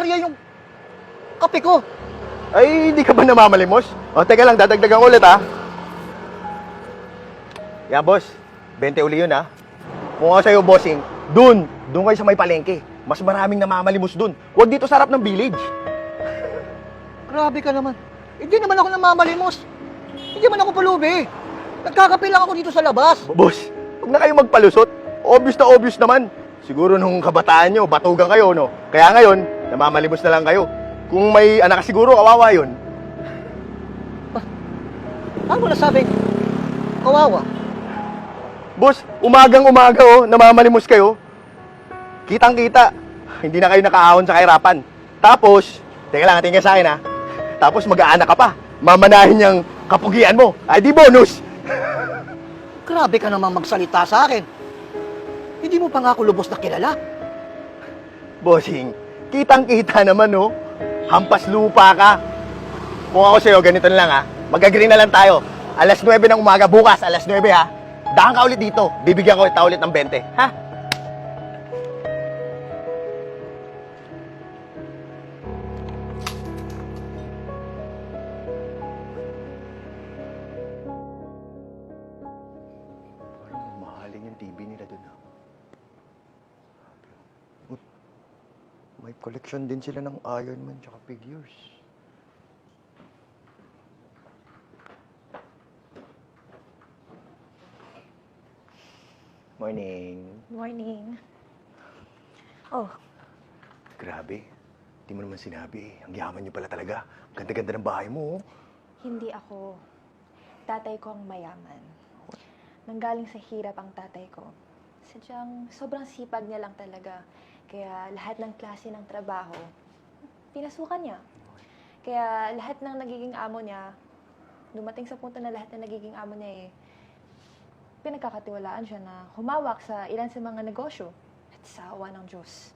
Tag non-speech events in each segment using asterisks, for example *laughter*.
barya yung kape ko. Ay, hindi ka ba namamalimos? O, teka lang, dadagdagan ko ulit, ha? Yan, boss. 20 uli yun, ha? Kung ako sa'yo, bossing, dun, dun kayo sa may palengke. Mas maraming namamalimos dun. Huwag dito sa harap ng village. *laughs* Grabe ka naman. Hindi naman ako namamalimos. Hindi man ako pulubi. Nagkakape lang ako dito sa labas. Boss, huwag na kayo magpalusot. Obvious na obvious naman. Siguro nung kabataan nyo, batugan kayo, no? Kaya ngayon, namamalimos na lang kayo. Kung may anak ka siguro, kawawa yun. Ano mo nasabing? Kawawa. Boss, umagang umaga, oh, namamalimos kayo. Kitang-kita. Hindi na kayo nakaahon sa kahirapan. Tapos, teka lang, tingin ka sa akin, ha? Tapos mag-aanak ka pa. Mamanahin niyang kapugian mo. Ay, di bonus. *laughs* Grabe ka naman magsalita sa akin. Hindi mo pa nga ako lubos na kilala. Bossing, kitang-kita naman, no? Hampas lupa ka. Kung ako sa'yo, ganito na lang, ha? Mag-agree na lang tayo. Alas 9 ng umaga, bukas, alas 9, ha? Daan ka ulit dito. Bibigyan ko kita ulit ng 20, ha? Collection din sila ng Iron Man tsaka figures. Morning. Morning. *laughs* Oh, Grabe. Di mo naman sinabi. Ang yaman niyo pala talaga. Ang Ganda-ganda ng bahay mo. oh. hindi ako. Tatay ko ang mayaman. Nanggaling sa hirap ang tatay ko. Sadyang sobrang sipag niya lang talaga. Kaya lahat ng klase ng trabaho, pinasukan niya. Kaya lahat ng nagiging amo niya, dumating sa punto na lahat na nagiging amo niya eh, pinagkakatiwalaan siya na humawak sa ilan sa mga negosyo. At sa awa ng Diyos,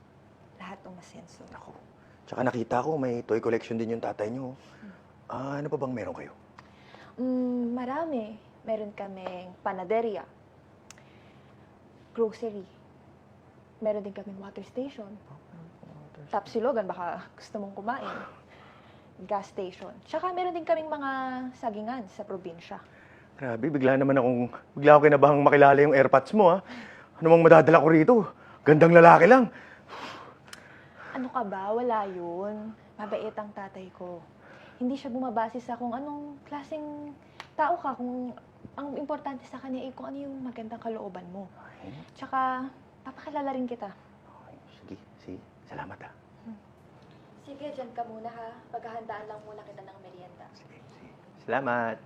lahat umasenso. Ako. Tsaka nakita ko may toy collection din yung tatay niyo. Ah, ano pa bang meron kayo? Mm, marami. Meron kaming panaderia, grocery, meron din kaming water station, tapsilogan, baka gusto mong kumain, *sighs* gas station. Tsaka meron din kaming mga sagingan sa probinsya. Grabe, bigla naman akong, bigla ako kinabahang makilala yung airpods mo, ha? Ano mang madadala ko rito? Gandang lalaki lang. Ano ka ba? Wala yun. Mabait ang tatay ko. Hindi siya bumabase sa kung anong klaseng tao ka, kung ang importante sa kanya ay kung ano yung magandang kalooban mo. Tsaka, papakilala rin kita. Okay, sige, sige. Salamat, ha? Sige, dyan ka muna ha. Paghahandaan lang muna kita ng merienda. Sige, sige. Salamat.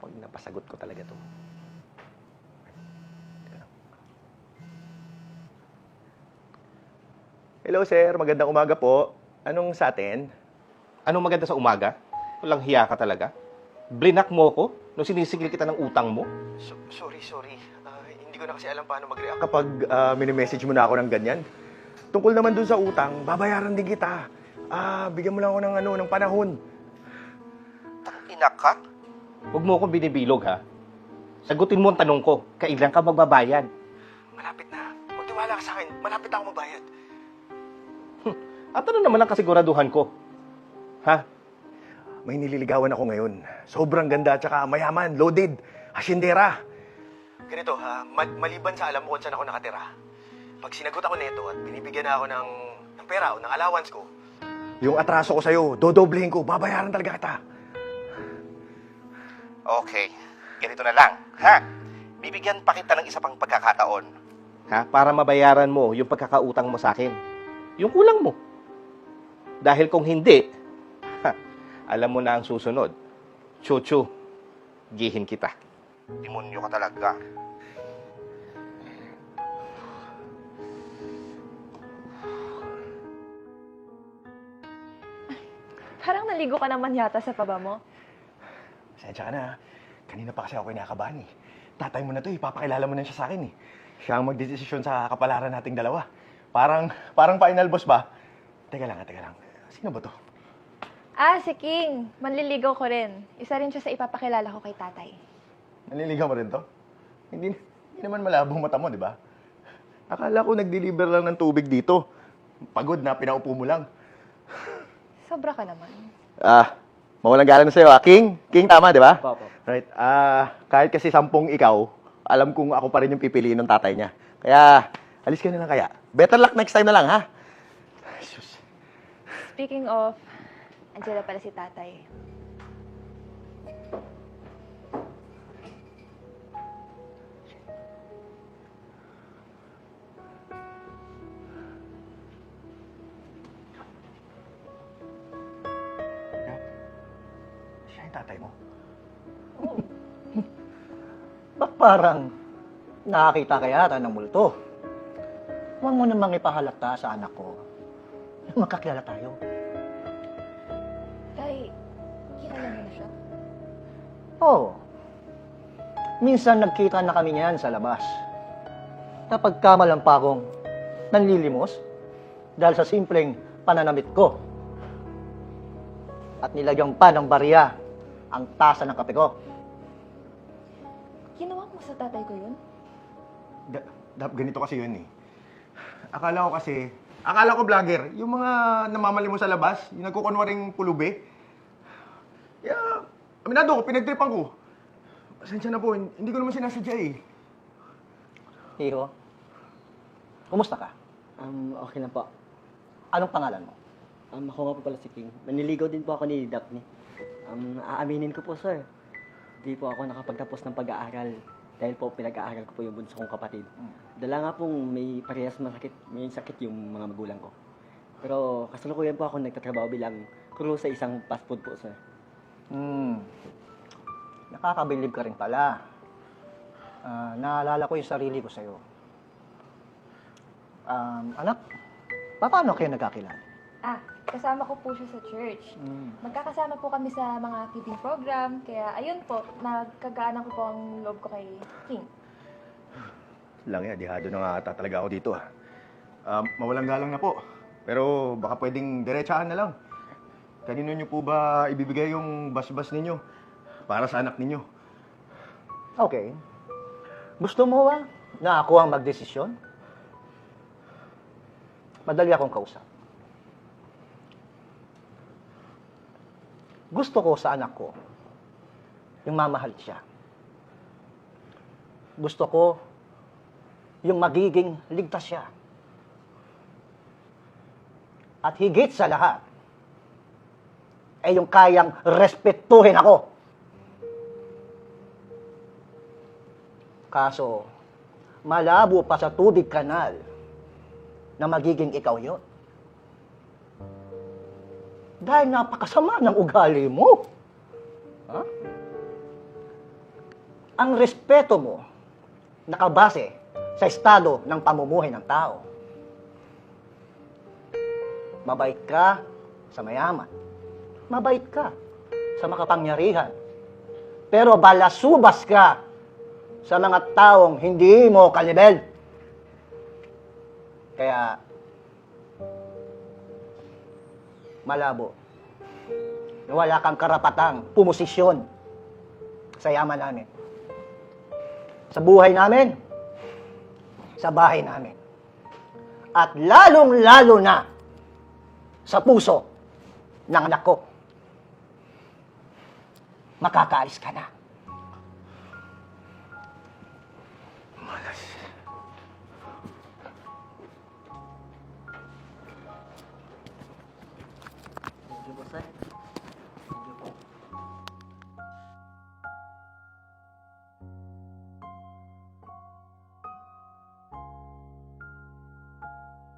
Pag napasagot ko talaga to. Hello, sir. Magandang umaga po. Anong sa atin? Anong maganda sa umaga? Walang hiya ka talaga? Blinak mo ko nung sinisigil kita ng utang mo? So- sorry, sorry. Ah, hindi ko na kasi alam paano mag-react kapag uh, mini-message mo na ako ng ganyan. Tungkol naman dun sa utang, babayaran din kita. Ah, bigyan mo lang ako ng ano, ng panahon. Inak ka? Huwag mo akong binibilog ha. Sagutin mo ang tanong ko, kailan ka magbabayad? Malapit na. Magtiwala ka sa akin. Malapit na ako mabayad. At ano naman ang kasiguraduhan ko? Ha? May nililigawan ako ngayon. Sobrang ganda at saka mayaman, loaded, hasyendera. Ganito ha, ma- maliban sa alam mo kung saan ako nakatira. Pag sinagot ako nito at binibigyan na ako ng, ng pera o ng allowance ko, yung atraso ko sa'yo, dodoblehin ko, babayaran talaga kita. Okay, ganito na lang, ha? Bibigyan pa kita ng isa pang pagkakataon. Ha? Para mabayaran mo yung pagkakautang mo sa akin. Yung kulang mo. Dahil kung hindi, alam mo na ang susunod. Chuchu, gihin kita. Demonyo ka talaga. Parang naligo ka naman yata sa paba mo. Sensya ka na. ha. Kanina pa kasi ako kinakabahan eh. Tatay mo na to, ipapakilala mo na siya sa akin eh. Siya ang magdesisyon sa kapalaran nating dalawa. Parang, parang final boss ba? Teka lang, ha, teka lang. Sino ba to? Ah, si King. Manliligaw ko rin. Isa rin siya sa ipapakilala ko kay tatay. Naliligaw mo rin to? Hindi, hindi naman malabong mata mo, di ba? Akala ko nag-deliver lang ng tubig dito. Pagod na, pinaupo mo lang. Sobra ka naman. Ah, mawalang galang na sa'yo, ah. King? King, tama, di ba? Opo. Right. Ah, kahit kasi sampung ikaw, alam kong ako pa rin yung pipiliin ng tatay niya. Kaya, alis ka na lang kaya. Better luck next time na lang, ha? Sus. Speaking of, na pala si tatay. Siya yung tatay mo. Ba't parang nakakita ka yata ng multo? Huwag mo namang ipahalata sa anak ko na magkakilala tayo. Oo. Minsan nagkita na kami niyan sa labas. Kapag kamalang pa akong nanlilimos dahil sa simpleng pananamit ko. At nilagyan pa ng barya ang tasa ng kape ko. Ginawa mo sa tatay ko yun? Da- dap, ganito kasi yun eh. Akala ko kasi, akala ko vlogger, yung mga namamali mo sa labas, yung nagkukunwaring pulubi. Yeah, aminado ko, pinagtripan ko. Pasensya na po, hindi ko naman sinasadya eh. Hiho, kumusta ka? Um, okay na po. Anong pangalan mo? Um, ako nga po pala si King. Naniligaw din po ako ni Daphne. Um, aaminin ko po, sir. Di po ako nakapagtapos ng pag-aaral. Dahil po pinag-aaral ko po yung bunso kong kapatid. Dala nga pong may parehas masakit, may sakit yung mga magulang ko. Pero kasalukuyan po ako nagtatrabaho bilang crew sa isang fast food po, sir. Hmm. Nakakabilib ka rin pala. Ah, naalala ko yung sarili ko sa'yo. Um, anak, paano kayo nagkakilala? Ah, kasama ko po siya sa church. Magkakasama po kami sa mga feeding program, kaya ayun po, nagkagaanan ko po ang loob ko kay King. Lang yan, dihado na nga ata talaga ako dito ah. Um, mawalang galang na po. Pero baka pwedeng diretsahan na lang. Kanino nyo po ba ibibigay yung bas-bas ninyo para sa anak ninyo? Okay. Gusto mo ba na ako ang magdesisyon? Madali akong kausap. Gusto ko sa anak ko yung mamahal siya. Gusto ko yung magiging ligtas siya. At higit sa lahat, ay yung kayang respetuhin ako. Kaso, malabo pa sa tubig kanal na magiging ikaw yon. Dahil napakasama ng ugali mo. Ha? Ang respeto mo nakabase sa estado ng pamumuhay ng tao. Mabait ka sa mayaman. Mabait ka sa makapangyarihan. Pero balasubas ka sa mga taong hindi mo kalibel. Kaya, malabo. Wala kang karapatang pumosisyon sa yaman namin. Sa buhay namin, sa bahay namin. At lalong-lalo na sa puso ng anak ko. Makakaalis ka na.